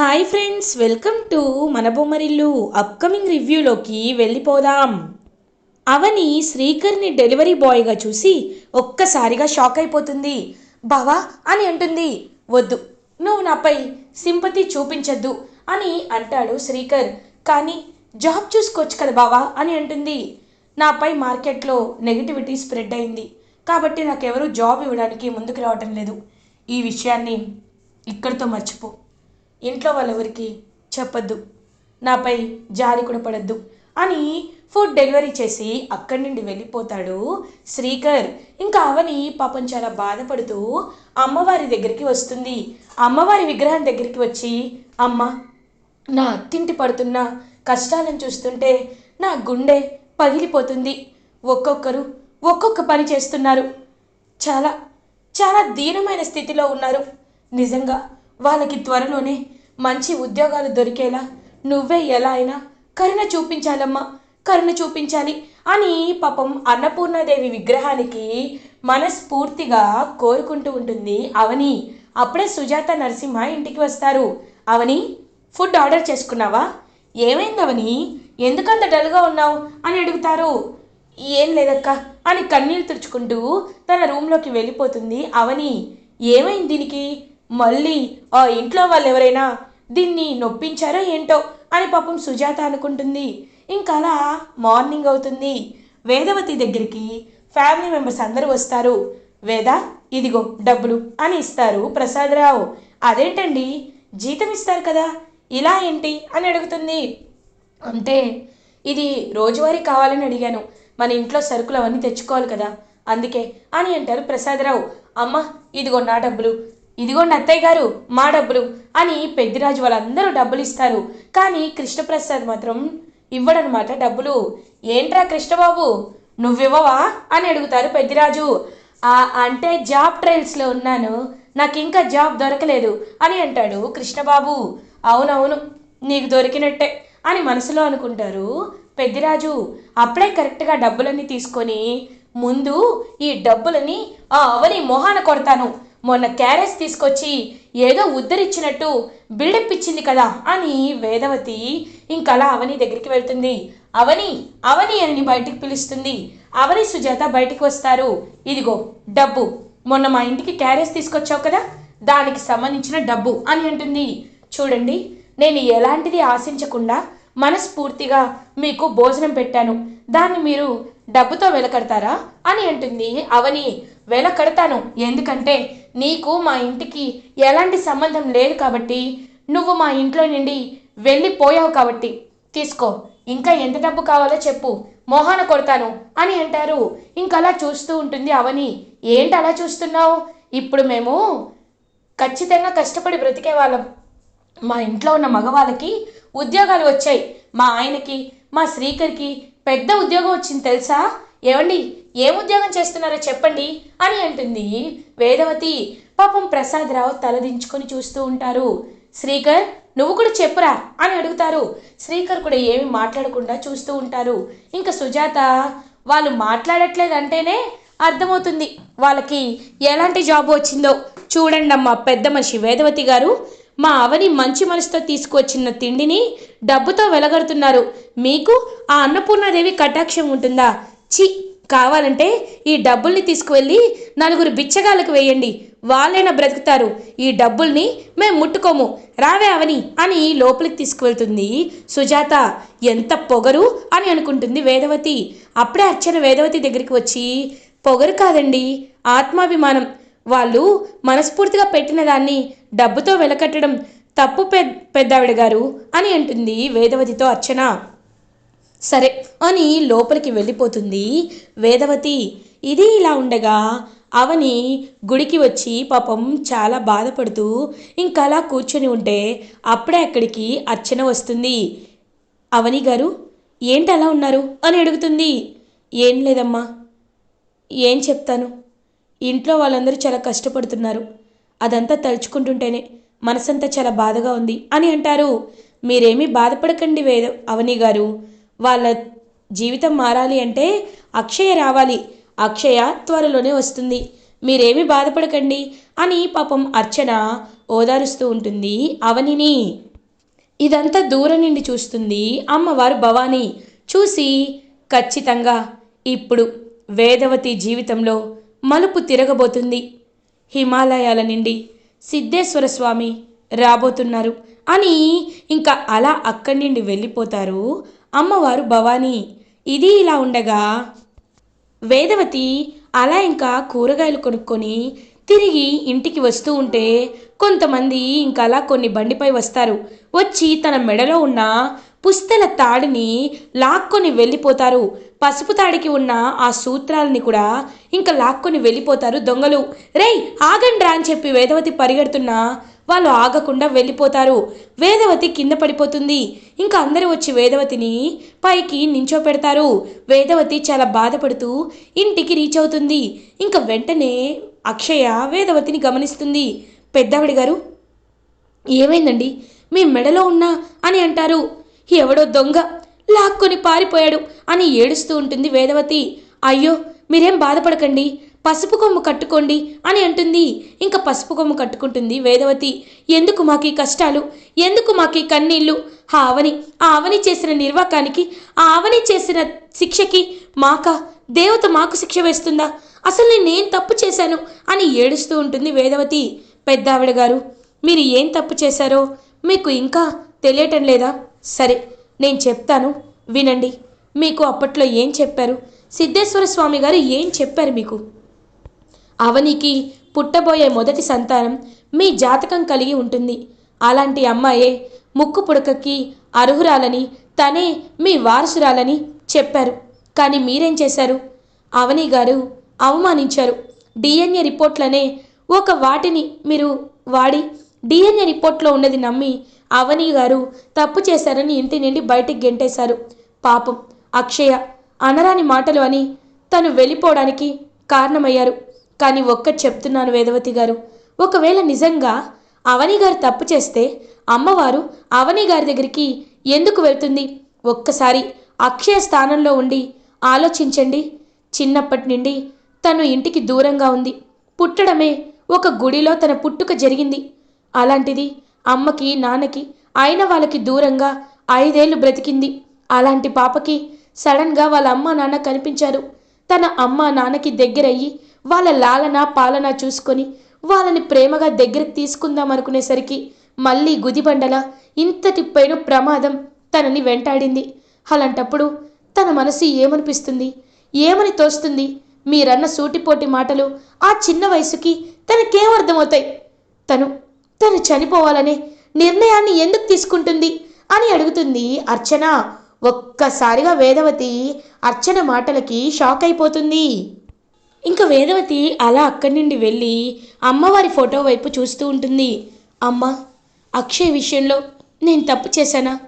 Hi friends welcome to మన Bommarillu upcoming రివ్యూలోకి వెళ్ళిపోదాం. అవని శ్రీకర్ని delivery బాయ్గా చూసి ఒక్కసారిగా షాక్ అయిపోతుంది. బావా అని అంటుంది. వద్దు నువ్వు నాపై సింపతి చూపించద్దు అని అంటాడు శ్రీకర్. కానీ జాబ్ చూసుకోవచ్చు కదా బావా అని అంటుంది. నాపై మార్కెట్లో నెగిటివిటీ స్ప్రెడ్ అయింది. కాబట్టి నాకెవరూ జాబ్ ఇవ్వడానికి ముందుకు రావటం లేదు. ఈ విషయాన్ని ఇక్కడితో మర్చిపో. ఇంట్లో వాళ్ళెవరికి చెప్పద్దు. నాపై జాలి కూడా పడద్దు అని ఫుడ్ డెలివరీ చేసి అక్కడి నుండి వెళ్ళిపోతాడు శ్రీకర్. ఇంకా అవని పాపం చాలా బాధపడుతూ అమ్మవారి దగ్గరికి వస్తుంది. అమ్మవారి విగ్రహం దగ్గరికి వచ్చి అమ్మ నా అత్తింటి పడుతున్న కష్టాలను చూస్తుంటే నా గుండె పగిలిపోతుంది. ఒక్కొక్కరు ఒక్కొక్క పని చేస్తున్నారు. చాలా చాలా దీనమైన స్థితిలో ఉన్నారు. నిజంగా వాళ్ళకి త్వరలోనే మంచి ఉద్యోగాలు దొరికేలా నువ్వే ఎలా అయినా కరుణ చూపించాలమ్మా కరుణ చూపించాలి అని పాపం అన్నపూర్ణాదేవి విగ్రహానికి మనస్ఫూర్తిగా కోరుకుంటూ ఉంటుంది. అవని అప్పుడే సుజాత నరసింహ ఇంటికి వస్తారు. అవని ఫుడ్ ఆర్డర్ చేసుకున్నావా? ఏమైంది అవని? ఎందుకంత డల్గా ఉన్నావు అని అడుగుతారు. ఏం లేదక్క అని కన్నీళ్ళు తుడుచుకుంటూ తన రూమ్లోకి వెళ్ళిపోతుంది అవని. ఏమైంది దీనికి? మళ్ళీ ఆ ఇంట్లో వాళ్ళు ఎవరైనా దీన్ని నొప్పించారో ఏంటో అని పాపం సుజాత అనుకుంటుంది. ఇంకా అలా మార్నింగ్ అవుతుంది. వేదవతి దగ్గరికి ఫ్యామిలీ మెంబర్స్ అందరూ వస్తారు. వేద ఇదిగో డబ్బులు అని ఇస్తారు ప్రసాదరావు. అదేంటండి? జీతం ఇస్తారు కదా? ఇలా ఏంటి? అని అడుగుతుంది. అంటే ఇది రోజువారీ కావాలని అడిగాను. మన ఇంట్లో సరుకులు అవన్నీ తెచ్చుకోవాలి కదా? అందుకే అని అంటారు ప్రసాదరావు. అమ్మ ఇదిగో నా డబ్బులు. ఇదిగోండి అత్తయ్య గారు మా డబ్బులు అని పెద్దిరాజు వాళ్ళందరూ డబ్బులు ఇస్తారు కానీ కృష్ణప్రసాద్ మాత్రం ఇవ్వడనమాట డబ్బులు. ఏంట్రా కృష్ణబాబు నువ్వివ్వవా? అని అడుగుతారు పెద్దిరాజు. "ఆ, అంటే జాబ్ ట్రయల్స్లో ఉన్నాను. నాకు ఇంకా జాబ్ దొరకలేదు అని అంటాడు కృష్ణబాబు. అవునవును నీకు దొరికినట్టే అని మనసులో అనుకుంటారు పెద్దిరాజు. అప్పుడే కరెక్ట్గా డబ్బులన్నీ తీసుకొని ముందు ఈ డబ్బులని ఆ అవని మొహాన కొడతాను. మొన్న క్యారేజ్ తీసుకొచ్చి ఏదో ఉద్ధరిచ్చినట్టు బిల్డప్ ఇచ్చింది కదా అని వేదవతి ఇంకలా అవని దగ్గరికి వెళ్తుంది. అవని అవని అని బయటికి పిలుస్తుంది. అవని సుజాత బయటికి వస్తారు. ఇదిగో డబ్బు. మొన్న మా ఇంటికి క్యారేజ్ తీసుకొచ్చావు కదా? దానికి సంబంధించిన డబ్బు అని అంటుంది. చూడండి నేను ఎలాంటిది ఆశించకుండా మనస్ఫూర్తిగా మీకు భోజనం పెట్టాను. దాన్ని మీరు డబ్బుతో వెలకడతారా? అని అంటుంది అవని. వెలకడతాను. ఎందుకంటే నీకు మా ఇంటికి ఎలాంటి సంబంధం లేదు కాబట్టి నువ్వు మా ఇంట్లో నుండి వెళ్ళిపోయావు కాబట్టి. తీసుకో. ఇంకా ఎంత డబ్బు కావాలో చెప్పు. మోహన కొడతాను అని అంటారు. ఇంకలా చూస్తూ ఉంటుంది అవని. ఏంటి అలా చూస్తున్నావు? ఇప్పుడు మేము ఖచ్చితంగా కష్టపడి బ్రతికే వాళ్ళం. మా ఇంట్లో ఉన్న మగవాళ్ళకి ఉద్యోగాలు వచ్చాయి. మా ఆయనకి మా శ్రీకర్కి పెద్ద ఉద్యోగం వచ్చింది తెలుసా? ఏమండి ఏం ఉద్యోగం చేస్తున్నారో చెప్పండి అని అంటుంది వేదవతి. పాపం ప్రసాదరావు తలదించుకొని చూస్తూ ఉంటారు. శ్రీకర్ నువ్వు కూడా చెప్పురా అని అడుగుతారు. శ్రీకర్ కూడా ఏమి మాట్లాడకుండా చూస్తూ ఉంటారు. ఇంకా సుజాత వాళ్ళు మాట్లాడట్లేదంటేనే అర్థమవుతుంది వాళ్ళకి ఎలాంటి జాబ్ వచ్చిందో. చూడండి అమ్మా పెద్ద మనిషి వేదవతి గారు. మా అవని మంచి మనసుతో తీసుకువచ్చిన తిండిని డబ్బుతో వెలగడుతున్నారు. మీకు ఆ అన్నపూర్ణాదేవి కటాక్షం ఉంటుందా? చి కావాలంటే ఈ డబ్బుల్ని తీసుకువెళ్ళి నలుగురు బిచ్చగాళ్ళకు వేయండి. వాళ్ళైనా బ్రతుకుతారు. ఈ డబ్బుల్ని మేము ముట్టుకోము. రావే అవని అని లోపలికి తీసుకువెళ్తుంది సుజాత. ఎంత పొగరు అని అనుకుంటుంది వేదవతి. అప్పుడే అర్చన వేదవతి దగ్గరికి వచ్చి పొగరు కాదండి ఆత్మాభిమానం. వాళ్ళు మనస్ఫూర్తిగా పెట్టిన దాన్ని డబ్బుతో వెలకట్టడం తప్పు పెద్ద పెద్దావిడ గారు అని అంటుంది వేదవతితో అర్చన. సరే అని లోపలికి వెళ్ళిపోతుంది వేదవతి. ఇది ఇలా ఉండగా అవని గుడికి వచ్చి పాపం చాలా బాధపడుతూ ఇంకా అలా కూర్చొని ఉంటే అప్పుడే అక్కడికి అర్చన వస్తుంది. అవని గారు ఏంటి అలా ఉన్నారు? అని అడుగుతుంది. ఏం లేదమ్మా. ఏం చెప్తాను? ఇంట్లో వాళ్ళందరూ చాలా కష్టపడుతున్నారు. అదంతా తలుచుకుంటుంటేనే మనసంతా చాలా బాధగా ఉంది అని అంటారు. మీరేమీ బాధపడకండి వేద అవని గారు. వాళ్ళ జీవితం మారాలి అంటే అక్షయ రావాలి. అక్షయ త్వరలోనే వస్తుంది. మీరేమి బాధపడకండి అని పాపం అర్చన ఓదారుస్తూ ఉంటుంది అవనిని. ఇదంతా దూరం నుండి చూస్తుంది అమ్మవారు భవానీ. చూసి ఖచ్చితంగా ఇప్పుడు వేదవతి జీవితంలో మలుపు తిరగబోతుంది. హిమాలయాల నుండి సిద్ధేశ్వర స్వామి రాబోతున్నారు. అని ఇంకా అలా అక్కడి నుండి వెళ్ళిపోతారు అమ్మవారు భవానీ. ఇది ఇలా ఉండగా వేదవతి అలా ఇంకా కూరగాయలు కొనుక్కొని తిరిగి ఇంటికి వస్తూ ఉంటే కొంతమంది ఇంకా అలా కొన్ని బండిపై వస్తారు. వచ్చి తన మెడలో ఉన్న పుస్తల తాడిని లాక్కొని వెళ్ళిపోతారు. పసుపు తాడికి ఉన్న ఆ సూత్రాలని కూడా ఇంకా లాక్కొని వెళ్ళిపోతారు దొంగలు. రేయ్ ఆగండ్రా అని చెప్పి వేదవతి పరిగెడుతున్నా వాళ్ళు ఆగకుండా వెళ్ళిపోతారు. వేదవతి కింద పడిపోతుంది. ఇంకా అందరూ వచ్చి వేదవతిని పైకి నించోపెడతారు. వేదవతి చాలా బాధపడుతూ ఇంటికి రీచ్ అవుతుంది. ఇంకా వెంటనే అక్షయ వేదవతిని గమనిస్తుంది. పెద్దవిడి గారు ఏమైందండి? మీ మెడలో ఉన్నా? అని అంటారు. ఎవడో దొంగ లాక్కొని పారిపోయాడు అని ఏడుస్తూ ఉంటుంది వేదవతి. అయ్యో మీరేం బాధపడకండి. పసుపు కొమ్ము కట్టుకోండి అని అంటుంది. ఇంకా పసుపు కొమ్ము కట్టుకుంటుంది వేదవతి. ఎందుకు మాకు కష్టాలు? ఎందుకు మాకీ కన్నీళ్ళు? ఆ ఆవని ఆ అవని చేసిన నిర్వాకానికి ఆ అవని చేసిన శిక్షకి మాక? దేవత మాకు శిక్ష వేస్తుందా? అసలు నేనేం తప్పు చేశాను? అని ఏడుస్తూ ఉంటుంది వేదవతి. పెద్దావిడ గారు మీరు ఏం తప్పు చేశారో మీకు ఇంకా తెలియటం లేదా? సరే నేను చెప్తాను. వినండి. మీకు అప్పట్లో ఏం చెప్పారు? సిద్ధేశ్వర స్వామి గారు ఏం చెప్పారు మీకు? అవనికి పుట్టబోయే మొదటి సంతానం మీ జాతకం కలిగి ఉంటుంది. అలాంటి అమ్మాయే ముక్కు పుడకకి అర్హురాలని తనే మీ వారసురాలని చెప్పారు. కానీ మీరేం చేశారు? అవని గారు అవమానించారు. డిఎన్ఏ రిపోర్ట్లనే ఒక వాటిని మీరు వాడి డిఎన్ఏ రిపోర్ట్లో ఉన్నది నమ్మి అవని గారు తప్పు చేశారని ఇంటి నుండి బయటికి గెంటేశారు. పాపం అక్షయ అనరాని మాటలు అని తను వెళ్ళిపోవడానికి కారణమయ్యారు. కానీ ఒక్కటి చెప్తున్నాను వేదవతి గారు. ఒకవేళ నిజంగా అవని గారు తప్పు చేస్తే అమ్మవారు అవని గారి దగ్గరికి ఎందుకు వెళ్తుంది? ఒక్కసారి అక్షయ స్థానంలో ఉండి ఆలోచించండి. చిన్నప్పటి నుండి తను ఇంటికి దూరంగా ఉంది. పుట్టడమే ఒక గుడిలో తన పుట్టుక జరిగింది. అలాంటిది అమ్మకి నాన్నకి అయిన వాళ్ళకి దూరంగా ఐదేళ్ళు బ్రతికింది. అలాంటి పాపకి సడన్గా వాళ్ళ అమ్మ నాన్న కనిపించారు. తన అమ్మ నాన్నకి దగ్గరయ్యి వాళ్ళ లాలన పాలన చూసుకొని వాళ్ళని ప్రేమగా దగ్గరికి తీసుకుందాం అనుకునేసరికి మళ్ళీ గుదిబండల ఇంతటి పైన ప్రమాదం తనని వెంటాడింది. అలాంటప్పుడు తన మనసు ఏమనిపిస్తుంది? ఏమని తోస్తుంది? మీరన్న సూటిపోటి మాటలు ఆ చిన్న వయసుకి తనకేం అర్థమవుతాయి? తను తను చనిపోవాలనే నిర్ణయాన్ని ఎందుకు తీసుకుంటుంది అని అడుగుతుంది అర్చన. ఒక్కసారిగా వేదవతి అర్చన మాటలకి షాక్ అయిపోతుంది. ఇంకా వేదవతి అలా అక్కడి నుండి వెళ్ళి అమ్మవారి ఫోటో వైపు చూస్తూ ఉంటుంది. అమ్మ అక్షయ్ విషయంలో నేను తప్పు చేశానా?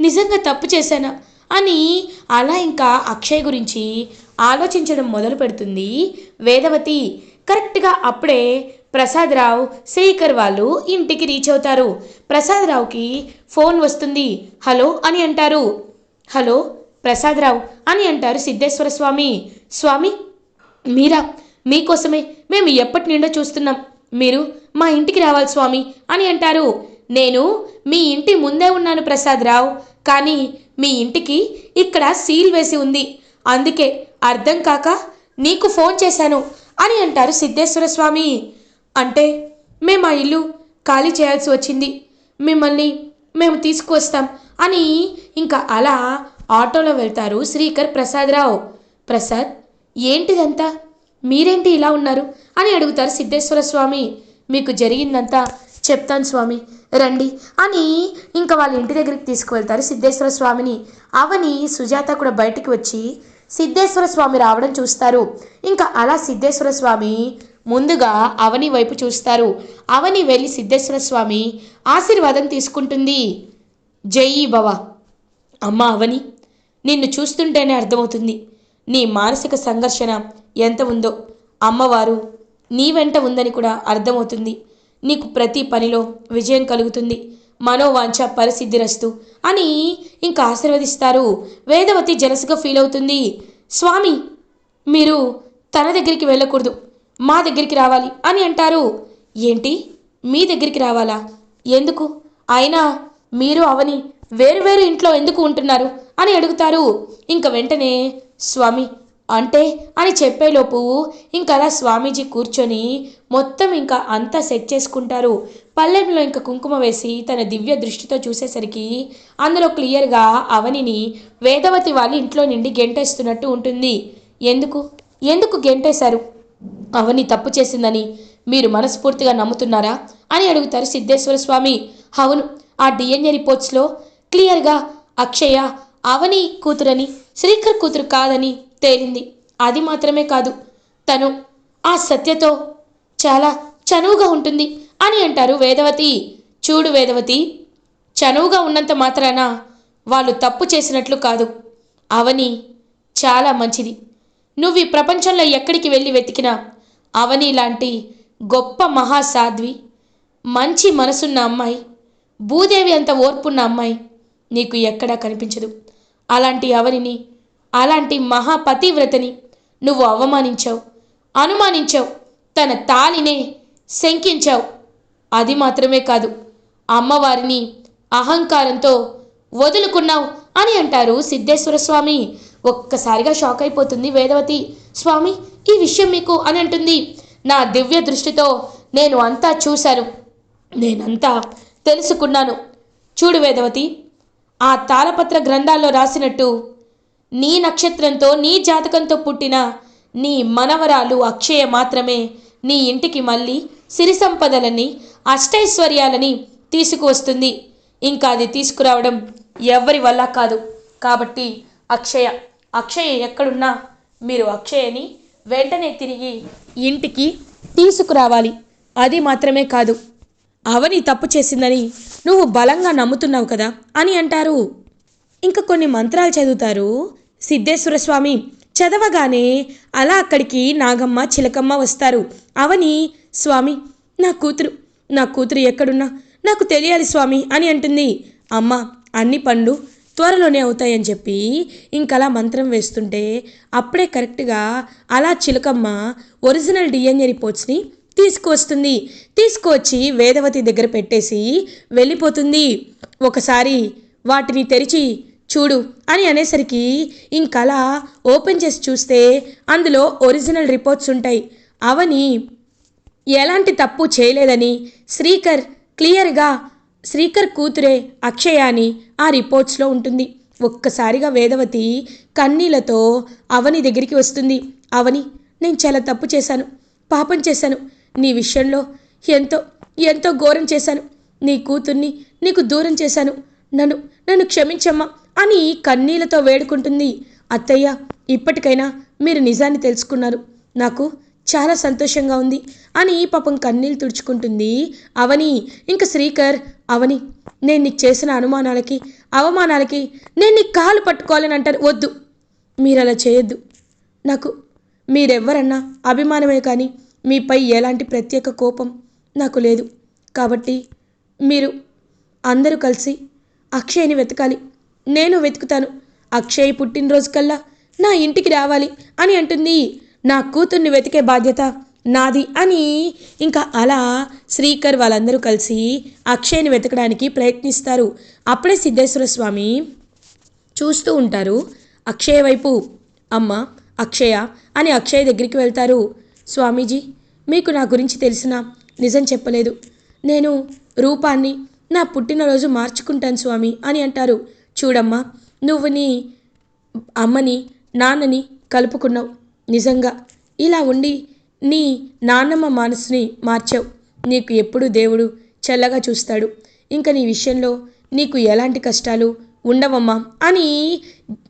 నిజంగా తప్పు చేశానా? అని అలా ఇంకా అక్షయ్ గురించి ఆలోచించడం మొదలు పెడుతుంది వేదవతి. కరెక్ట్గా అప్పుడే ప్రసాదరావు శేఖర్ వాళ్ళు ఇంటికి రీచ్ అవుతారు. ప్రసాదరావుకి ఫోన్ వస్తుంది. హలో అని అంటారు. హలో ప్రసాదరావు అని అంటారు సిద్ధేశ్వర స్వామి. స్వామి మీరా మీకోసమే మేము ఎప్పటి నిండో చూస్తున్నాం. మీరు మా ఇంటికి రావాలి స్వామి అని అంటారు. నేను మీ ఇంటి ముందే ఉన్నాను ప్రసాదరావు కానీ మీ ఇంటికి ఇక్కడ సీల్ వేసి ఉంది. అందుకే అర్థం కాక నీకు ఫోన్ చేశాను అని అంటారు సిద్ధేశ్వర స్వామి. అంటే మేము ఆ ఇల్లు ఖాళీ చేయాల్సి వచ్చింది. మిమ్మల్ని మేము తీసుకువస్తాం అని ఇంకా అలా ఆటోలో వెళ్తారు శ్రీకర్ ప్రసాదరావు ప్రసాద్ ఏంటిదంతా? మీరేంటి ఇలా ఉన్నారు? అని అడుగుతారు సిద్ధేశ్వర స్వామి. మీకు జరిగిందంతా? చెప్తాను స్వామి. రండి అని ఇంకా వాళ్ళ ఇంటి దగ్గరికి తీసుకువెళ్తారు సిద్ధేశ్వర స్వామిని. అవని సుజాత కూడా బయటికి వచ్చి సిద్ధేశ్వర స్వామి రావడం చూస్తారు. ఇంకా అలా సిద్ధేశ్వర స్వామి ముందుగా అవని వైపు చూస్తారు. అవని వెళ్ళి సిద్ధేశ్వర స్వామి ఆశీర్వాదం తీసుకుంటుంది. జై భవ. అమ్మ అవని నిన్ను చూస్తుంటేనే అర్థమవుతుంది. నీ మానసిక సంఘర్షణ ఎంత ఉందో. అమ్మవారు నీ వెంట ఉందని కూడా అర్థమవుతుంది. నీకు ప్రతి పనిలో విజయం కలుగుతుంది. మనోవాంఛ పరిసిద్ధిరస్తు అని ఇంకా ఆశీర్వదిస్తారు. వేదవతి జలసుగా ఫీల్ అవుతుంది. స్వామి మీరు తన దగ్గరికి వెళ్ళకూడదు. మా దగ్గరికి రావాలి అని అంటారు. ఏంటి? మీ దగ్గరికి రావాలా? ఎందుకు? అయినా మీరు అవని వేరువేరు ఇంట్లో ఎందుకు ఉంటున్నారు అని అడుగుతారు. ఇంక వెంటనే స్వామి అంటే అని చెప్పేలోపు ఇంకా అలా స్వామీజీ కూర్చొని మొత్తం ఇంకా అంతా సెట్ చేసుకుంటారు. పల్లెంలో ఇంకా కుంకుమ వేసి తన దివ్య దృష్టితో చూసేసరికి అందులో క్లియర్గా అవనిని వేదవతి వాళ్ళ ఇంట్లో నుండి గెంటేస్తున్నట్టు ఉంటుంది. ఎందుకు? ఎందుకు గెంటేశారు? అవని తప్పు చేసిందని మీరు మనస్ఫూర్తిగా నమ్ముతున్నారా? అని అడుగుతారు సిద్ధేశ్వర స్వామి. అవును ఆ డిఎన్ఏ రిపోర్ట్స్లో క్లియర్గా అక్షయ అవని కూతురని శ్రీకర్ కూతురు కాదని తేలింది. అది మాత్రమే కాదు తను ఆ సత్యతో చాలా చనువుగా ఉంటుంది అని అంటారు వేదవతి. చూడు వేదవతి చనువుగా ఉన్నంత మాత్రాన వాళ్ళు తప్పు చేసినట్లు కాదు. అవని చాలా మంచిది. నువ్వు ఈ ప్రపంచంలో ఎక్కడికి వెళ్ళి వెతికినా అవని లాంటి గొప్ప మహాసాధ్వి మంచి మనసున్న అమ్మాయి భూదేవి అంత ఓర్పున్న అమ్మాయి నీకు ఎక్కడా కనిపించదు. అలాంటి అవనిని అలాంటి మహాపతివ్రతని నువ్వు అవమానించావు అనుమానించావు తన తాలినే శంకించావు. అది మాత్రమే కాదు అమ్మవారిని అహంకారంతో వదులుకున్నావు అని అంటారు సిద్ధేశ్వర స్వామి. ఒక్కసారిగా షాక్ అయిపోతుంది వేదవతి. స్వామి ఈ విషయం మీకు అని అంటుంది. నా దివ్య దృష్టితో నేను అంతా చూశాను. నేనంతా తెలుసుకున్నాను. చూడు వేదవతి ఆ తాళపత్ర గ్రంథాల్లో రాసినట్టు నీ నక్షత్రంతో నీ జాతకంతో పుట్టిన నీ మనవరాలు అక్షయ మాత్రమే నీ ఇంటికి మళ్ళీ సిరి సంపదలని అష్టైశ్వర్యాలని తీసుకువస్తుంది. ఇంకా అది తీసుకురావడం ఎవ్వరి వల్ల కాదు. కాబట్టి అక్షయ అక్షయ ఎక్కడున్నా మీరు అక్షయని వెంటనే తిరిగి ఇంటికి తీసుకురావాలి. అది మాత్రమే కాదు. అవని తప్పు చేసిందని నువ్వు బలంగా నమ్ముతున్నావు కదా అని అంటారు. ఇంకా కొన్ని మంత్రాలు చదువుతారు. సిద్ధేశ్వర స్వామి చదవగానే అలా అక్కడికి నాగమ్మ చిలకమ్మ వస్తారు. అవని స్వామి నా కూతురు నా కూతురు ఎక్కడున్నా? నాకు తెలియాలి స్వామి అని అంటుంది. అమ్మ అన్ని పనులు త్వరలోనే అవుతాయని చెప్పి ఇంకలా మంత్రం వేస్తుంటే అప్పుడే కరెక్ట్గా అలా చిలకమ్మ ఒరిజినల్ డిఎన్ఏ రిపోర్ట్స్ని తీసుకువస్తుంది. తీసుకువచ్చి వేదవతి దగ్గర పెట్టేసి వెళ్ళిపోతుంది. ఒకసారి వాటిని తెరిచి చూడు అని అనేసరికి ఇంకలా ఓపెన్ చేసి చూస్తే అందులో ఒరిజినల్ రిపోర్ట్స్ ఉంటాయి. అవని ఎలాంటి తప్పు చేయలేదని శ్రీకర్ క్లియర్గా శ్రీకర్ కూతురే అక్షయ అని ఆ రిపోర్ట్స్లో ఉంటుంది. ఒక్కసారిగా వేదవతి కన్నీళ్ళతో అవని దగ్గరికి వస్తుంది. అవని నేను చాలా తప్పు చేశాను. పాపం చేశాను. నీ విషయంలో ఎంతో ఎంతో ఘోరం చేశాను. నీ కూతుర్ని నీకు దూరం చేశాను. నన్ను నన్ను క్షమించమ్మా అని కన్నీళ్ళతో వేడుకుంటుంది అత్తయ్య. ఇప్పటికైనా మీరు నిజాన్ని తెలుసుకున్నారు. నాకు చాలా సంతోషంగా ఉంది అని పాపం కన్నీళ్ళు తుడుచుకుంటుంది అవని. ఇంక శ్రీకర్ అవని నేను నీకు చేసిన అనుమానాలకి అవమానాలకి నేను నీ కాలు పట్టుకోవాలని అంటారు. వద్దు. మీరు అలా చేయొద్దు. నాకు మీరెవ్వరన్నా అభిమానమే కానీ మీపై ఎలాంటి ప్రత్యేక కోపం నాకు లేదు. కాబట్టి మీరు అందరూ కలిసి అక్షయ్ని వెతకాలి. నేను వెతుకుతాను. అక్షయ్ పుట్టినరోజు కల్లా నా ఇంటికి రావాలి అని అంటుంది. నా కూతుర్ని వెతికే బాధ్యత నాది అని ఇంకా అలా శ్రీకర్ వాళ్ళందరూ కలిసి అక్షయ్ని వెతకడానికి ప్రయత్నిస్తారు. అప్పుడే సిద్ధేశ్వర స్వామి చూస్తూ ఉంటారు. అక్షయ వైపు అమ్మ అక్షయ అని అక్షయ్ దగ్గరికి వెళ్తారు. స్వామీజీ మీకు నా గురించి తెలిసిన నిజం చెప్పలేదు. నేను రూపాన్ని నా పుట్టినరోజు మార్చుకుంటాను స్వామి అని అంటారు. చూడమ్మా నువ్వు నీ అమ్మని నాన్నని కలుపుకున్నావు. నిజంగా ఇలా ఉండి నీ నాన్నమ్మ మనసుని మార్చావు. నీకు ఎప్పుడు దేవుడు చల్లగా చూస్తాడు. ఇంకా నీ విషయంలో నీకు ఎలాంటి కష్టాలు ఉండవమ్మా అని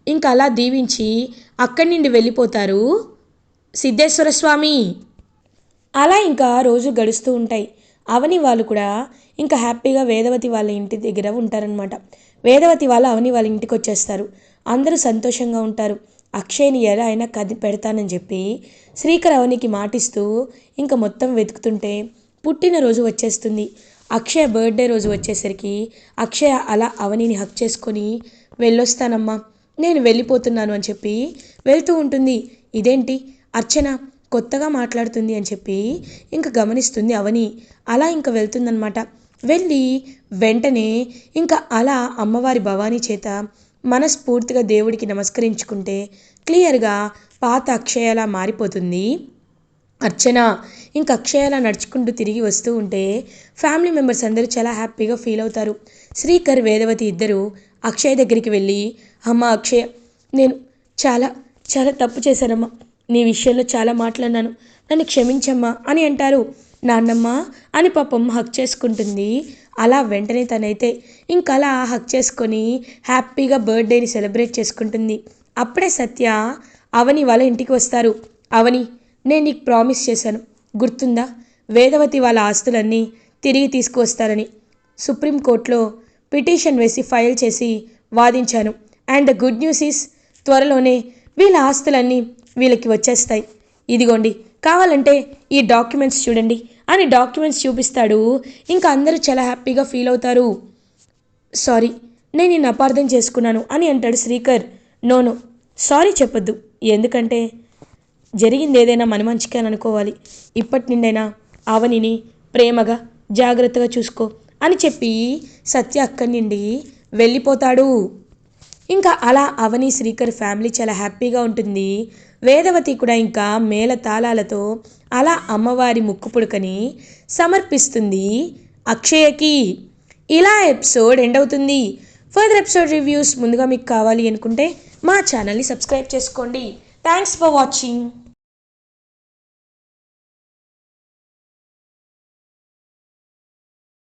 ఇంకా అలా దీవించి అక్కడి నుండి వెళ్ళిపోతారు. సిద్ధేశ్వర స్వామి! అలా ఇంకా రోజు గడుస్తూ ఉంటాయి. అవని వాళ్ళు కూడా ఇంకా హ్యాపీగా వేదవతి వాళ్ళ ఇంటి దగ్గర ఉంటారనమాట వేదవతి వాళ్ళు అవని వాళ్ళ ఇంటికి వచ్చేస్తారు. అందరూ సంతోషంగా ఉంటారు. అక్షయ్ని ఎలా అయినా కది పెడతానని చెప్పి శ్రీకర్ అవనికి మాటిస్తూ ఇంకా మొత్తం వెతుకుతుంటే పుట్టినరోజు వచ్చేస్తుంది. అక్షయ బర్త్డే రోజు వచ్చేసరికి అక్షయ అలా అవనిని హక్ చేసుకొని వెళ్ళొస్తానమ్మా నేను వెళ్ళిపోతున్నాను అని చెప్పి వెళ్తూ ఉంటుంది. ఇదేంటి? అర్చన కొత్తగా మాట్లాడుతుంది అని చెప్పి ఇంకా గమనిస్తుంది అవని. అలా ఇంకా వెళ్తుందనమాట వెళ్ళి వెంటనే ఇంకా అలా అమ్మవారి భవానీ చేత మనస్ఫూర్తిగా దేవుడికి నమస్కరించుకుంటే క్లియర్గా పాత అక్షయలా మారిపోతుంది. అర్చన ఇంకా అక్షయలా నడుచుకుంటూ తిరిగి వస్తూ ఉంటే ఫ్యామిలీ మెంబర్స్ అందరూ చాలా హ్యాపీగా ఫీల్ అవుతారు. శ్రీకర్ వేదవతి ఇద్దరు అక్షయ్ దగ్గరికి వెళ్ళి అమ్మ అక్షయ నేను చాలా చాలా తప్పు చేశానమ్మా. నీ విషయంలో చాలా మాట్లాడినాను. నన్ను క్షమించమ్మా అని అంటారు. నాన్నమ్మ అని పాపం హక్ చేసుకుంటుంది. అలా వెంటనే తనైతే ఇంకలా హక్ చేసుకొని హ్యాపీగా బర్త్డేని సెలబ్రేట్ చేసుకుంటుంది. అప్పుడే సత్య అవని వాళ్ళ ఇంటికి వస్తారు. అవని నేను నీకు ప్రామిస్ చేశాను. గుర్తుందా? వేదవతి వాళ్ళ ఆస్తులన్నీ తిరిగి తీసుకువస్తారని సుప్రీంకోర్టులో పిటిషన్ వేసి ఫైల్ చేసి వాదించాను. And the good news is త్వరలోనే వీళ్ళ ఆస్తులన్నీ వీళ్ళకి వచ్చేస్తాయి. ఇదిగోండి కావాలంటే ఈ డాక్యుమెంట్స్ చూడండి. అని డాక్యుమెంట్స్ చూపిస్తాడు. ఇంకా అందరూ చాలా హ్యాపీగా ఫీల్ అవుతారు. సారీ నేను నిన్ను అపార్థం చేసుకున్నాను అని అంటాడు శ్రీకర్. నోను సారీ చెప్పొద్దు. ఎందుకంటే జరిగింది ఏదైనా మన మంచికే అని అనుకోవాలి. ఇప్పటి నుండైనా అవనిని ప్రేమగా జాగ్రత్తగా చూసుకో అని చెప్పి సత్య అక్కడి నుండి వెళ్ళిపోతాడు. ఇంకా అలా అవని శ్రీకర్ ఫ్యామిలీ చాలా హ్యాపీగా ఉంటుంది. వేదవతి కూడా ఇంకా మేళ తాళాలతో అలా అమ్మవారి ముక్కు పుడకని సమర్పిస్తుంది. అక్షయకి ఇలా ఎపిసోడ్ ఎండ్ అవుతుంది. ఫర్దర్ ఎపిసోడ్ రివ్యూస్ ముందుగా మీకు కావాలి అనుకుంటే మా ఛానల్ని సబ్స్క్రైబ్ చేసుకోండి. Thanks for watching.